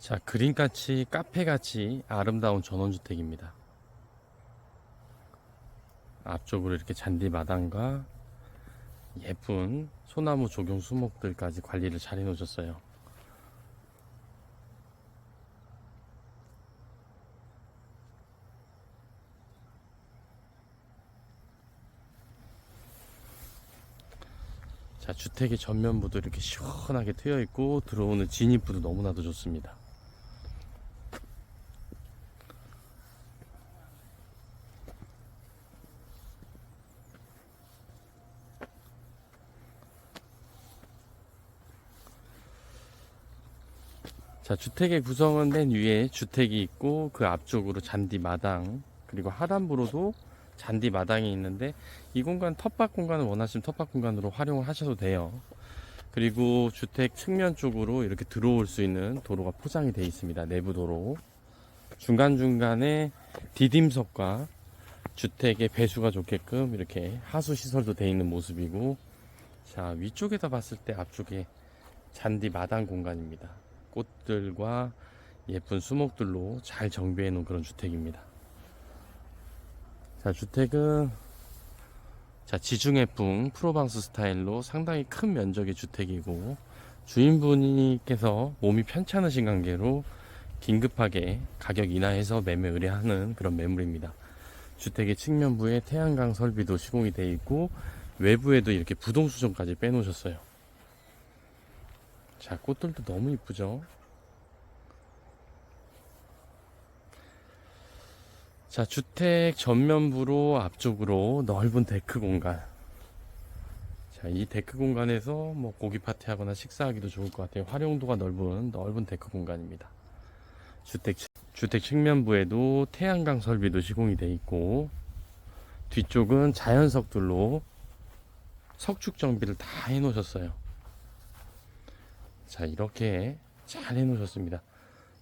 자, 그림같이 카페같이 아름다운 전원주택입니다. 앞쪽으로 이렇게 잔디 마당과 예쁜 소나무 조경 수목들까지 관리를 잘 해놓으셨어요. 자, 주택의 전면부도 이렇게 시원하게 트여 있고 들어오는 진입부도 너무나도 좋습니다. 자, 주택의 구성은 맨 위에 주택이 있고 그 앞쪽으로 잔디 마당 그리고 하단부로도 잔디 마당이 있는데 이 공간 텃밭 공간을 원하시면 텃밭 공간으로 활용을 하셔도 돼요. 그리고 주택 측면 쪽으로 이렇게 들어올 수 있는 도로가 포장이 되어 있습니다. 내부 도로. 중간중간에 디딤석과 주택의 배수가 좋게끔 이렇게 하수 시설도 되어 있는 모습이고 자, 위쪽에다 봤을 때 앞쪽에 잔디 마당 공간입니다. 꽃들과 예쁜 수목들로 잘 정비해 놓은 그런 주택입니다. 자, 주택은 자, 지중해풍 프로방스 스타일로 상당히 큰 면적의 주택이고 주인분께서 몸이 편찮으신 관계로 긴급하게 가격 인하해서 매매 의뢰하는 그런 매물입니다. 주택의 측면부에 태양광 설비도 시공이 되어 있고 외부에도 이렇게 부동 수전까지 빼놓으셨어요. 자, 꽃들도 너무 이쁘죠? 자, 주택 전면부로 앞쪽으로 넓은 데크 공간. 자, 이 데크 공간에서 뭐 고기 파티하거나 식사하기도 좋을 것 같아요. 활용도가 넓은 넓은 데크 공간입니다. 주택 측- 주택 측면부에도 태양광 설비도 시공이 돼 있고 뒤쪽은 자연석들로 석축 정비를 다 해 놓으셨어요. 자, 이렇게 잘 해 놓으셨습니다.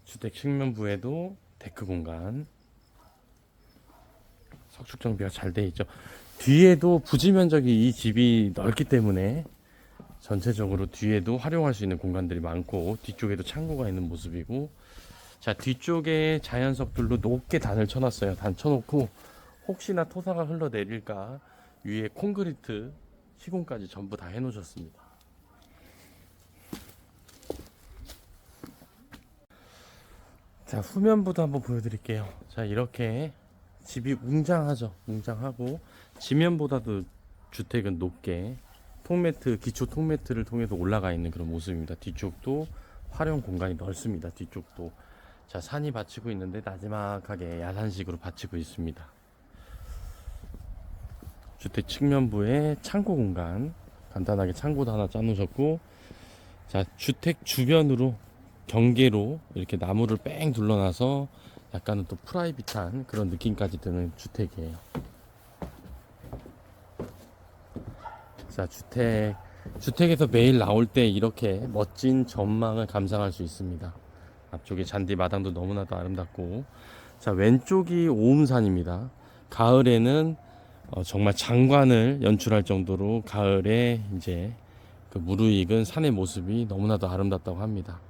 주택 측면부에도 데크 공간 석축 정비가 잘 돼 있죠. 뒤에도 부지 면적이 이 집이 넓기 때문에 전체적으로 뒤에도 활용할 수 있는 공간들이 많고 뒤쪽에도 창고가 있는 모습이고 자 뒤쪽에 자연석들로 높게 단을 쳐놨어요. 단 쳐놓고 혹시나 토사가 흘러내릴까 위에 콘크리트 시공까지 전부 다 해놓으셨습니다. 자 후면부도 한번 보여드릴게요. 자 이렇게 집이 웅장하죠. 웅장하고 지면보다도 주택은 높게 통매트 기초 통매트를 통해서 올라가 있는 그런 모습입니다. 뒤쪽도 활용 공간이 넓습니다. 뒤쪽도 자 산이 받치고 있는데 나지막하게 야산식으로 받치고 있습니다. 주택 측면부에 창고 공간 간단하게 창고도 하나 짜놓으셨고 자 주택 주변으로 경계로 이렇게 나무를 뺑 둘러놔서 약간은 또 프라이빗한 그런 느낌까지 드는 주택이에요. 자, 주택. 주택에서 매일 나올 때 이렇게 멋진 전망을 감상할 수 있습니다. 앞쪽에 잔디 마당도 너무나도 아름답고. 자, 왼쪽이 오음산입니다. 가을에는 어, 정말 장관을 연출할 정도로 가을에 이제 그 무르익은 산의 모습이 너무나도 아름답다고 합니다.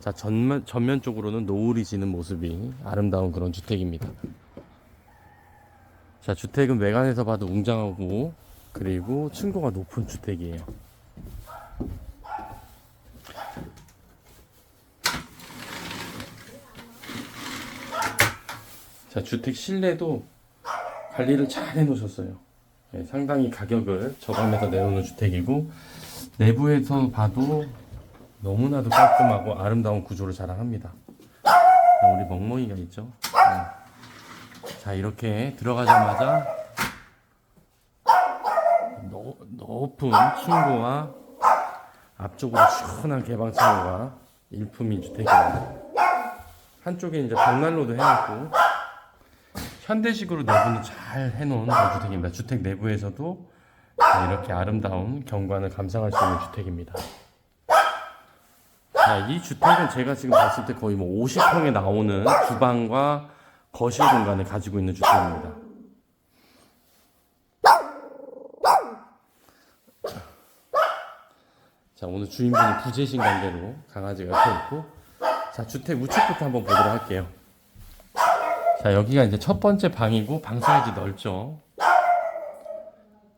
자 전면 전면 쪽으로는 노을이 지는 모습이 아름다운 그런 주택입니다. 자 주택은 외관에서 봐도 웅장하고 그리고 층고가 높은 주택이에요. 자 주택 실내도 관리를 잘 해놓으셨어요. 네, 상당히 가격을 저감해서 내놓는 주택이고 내부에서 봐도 너무나도 깔끔하고 아름다운 구조를 자랑합니다. 자, 우리 멍멍이가 있죠. 네. 자 이렇게 들어가자마자 노, 높은 층고와 앞쪽으로 시원한 개방 창호가 일품인 주택입니다. 한쪽에 이제 벽난로도 해놨고 현대식으로 내부는 잘 해놓은 주택입니다. 주택 내부에서도 이렇게 아름다운 경관을 감상할 수 있는 주택입니다. 자, 이 주택은 제가 지금 봤을 때 거의 뭐 50평에 나오는 주방과 거실 공간을 가지고 있는 주택입니다. 자, 오늘 주인분이 부재신 관계로 강아지가 옆에 있고, 자, 주택 우측부터 한번 보도록 할게요. 자, 여기가 이제 첫 번째 방이고 방 사이즈 넓죠.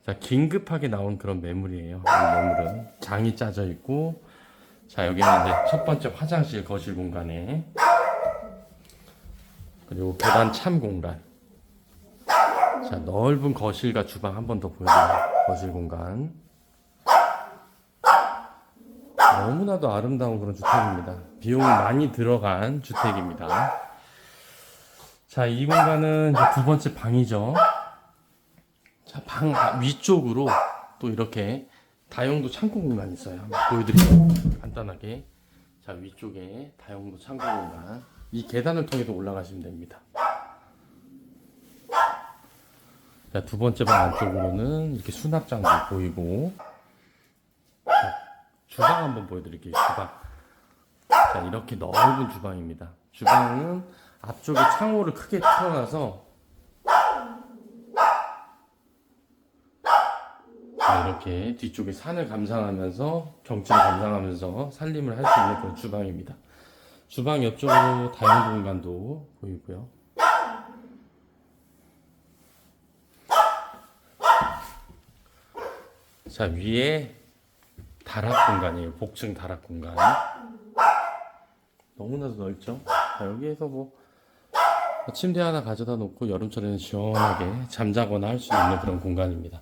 자, 긴급하게 나온 그런 매물이에요. 이 매물은 장이 짜져 있고, 자, 여기는 이제 첫 번째 화장실 거실 공간에 그리고 계단 참 공간. 자, 넓은 거실과 주방 한 번 더 보여드려요. 거실 공간. 너무나도 아름다운 그런 주택입니다. 비용이 많이 들어간 주택입니다. 자, 이 공간은 두 번째 방이죠. 자, 방 위쪽으로 또 이렇게 다용도 창고 공간이 있어요. 보여드릴게요. 간단하게. 자, 위쪽에 다용도 창고 공간. 이 계단을 통해서 올라가시면 됩니다. 자, 두 번째 방 안쪽으로는 이렇게 수납장도 보이고. 자, 주방 한번 보여드릴게요. 주방. 자, 이렇게 넓은 주방입니다. 주방은 앞쪽에 창호를 크게 틀어놔서 자, 이렇게 뒤쪽에 산을 감상하면서 경치를 감상하면서 살림을 할 수 있는 그런 주방입니다. 주방 옆쪽으로 다용 공간도 보이고요. 자, 위에 다락 공간이에요. 복층 다락 공간. 너무나도 넓죠? 자, 여기에서 뭐 침대 하나 가져다 놓고 여름철에는 시원하게 잠자거나 할 수 있는 그런 공간입니다.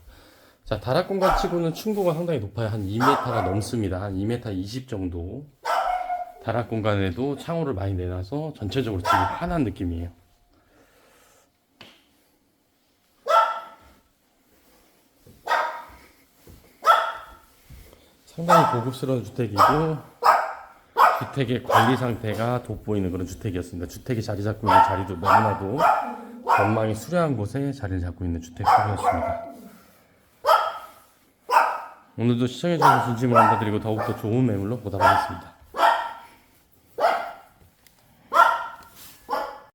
자, 다락 공간 치고는 층고가 상당히 높아요. 한 2m가 넘습니다. 한 2m 20 정도. 다락 공간에도 창호를 많이 내놔서 전체적으로 집이 환한 느낌이에요. 상당히 고급스러운 주택이고 주택의 관리 상태가 돋보이는 그런 주택이었습니다. 주택이 자리 잡고 있는 자리도 너무나도 전망이 수려한 곳에 자리를 잡고 있는 주택이었습니다. 오늘도 시청해주셔서 진심으로 감사드리고 더욱더 좋은 매물로 보답하겠습니다.